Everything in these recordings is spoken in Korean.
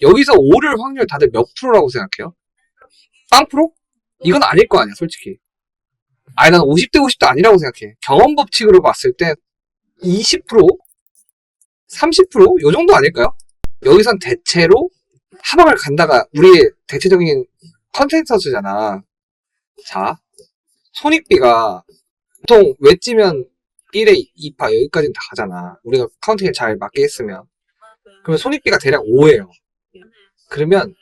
여기서 오를 확률 다들 몇 프로라고 생각해요? 빵 프로? 이건 아닐 거 아니야, 솔직히. 아니, 난 50대 50도 아니라고 생각해. 경험 법칙으로 봤을 때 20%? 30%? 요 정도 아닐까요? 여기선 대체로 하방을 간다가 우리의 대체적인 컨센서스잖아. 자, 손익비가 보통 외찌면 1에 2파 여기까지는 다 가잖아. 우리가 카운팅을 잘 맞게 했으면. 그러면 손익비가 대략 5예요. 그러면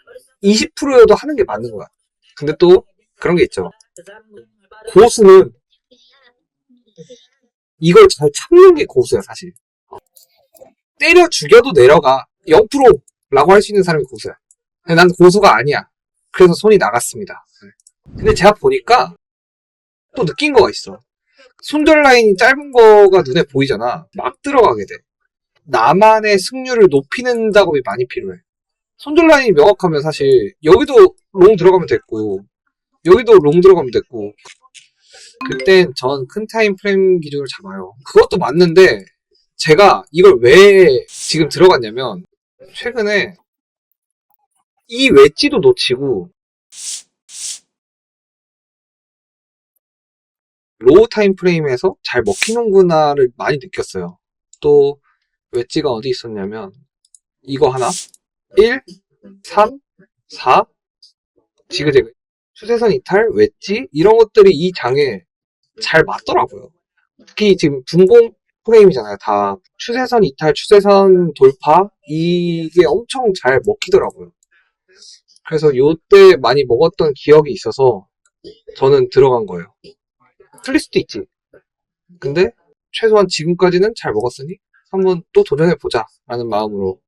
20%여도 하는 게 맞는 거야. 근데 또 그런 게 있죠. 고수는 이걸 잘 참는 게 고수야, 사실. 때려 죽여도 내려가. 0%라고 할 수 있는 사람이 고수야. 난 고수가 아니야. 그래서 손이 나갔습니다. 근데 제가 보니까 또 느낀 거가 있어. 손절 라인이 짧은 거가 눈에 보이잖아. 막 들어가게 돼. 나만의 승률을 높이는 작업이 많이 필요해. 손절 라인이 명확하면 사실 여기도 롱 들어가면 됐고 여기도 롱 들어가면 됐고 그땐 전 큰 타임 프레임 기준을 잡아요. 그것도 맞는데 제가 이걸 왜 지금 들어갔냐면 최근에 이 웨지도 놓치고 로우 타임 프레임에서 잘 먹히는구나를 많이 느꼈어요. 또 웨지가 어디 있었냐면 이거 하나 1, 3, 4 지그재그 추세선 이탈, 웨지 이런 것들이 이 장에 잘 맞더라고요. 특히 지금 분공 프레임이잖아요. 다 추세선 이탈, 추세선 돌파 이게 엄청 잘 먹히더라고요. 그래서 요때 많이 먹었던 기억이 있어서 저는 들어간 거예요. 틀릴 수도 있지. 근데 최소한 지금까지는 잘 먹었으니 한번 또 도전해 보자 라는 마음으로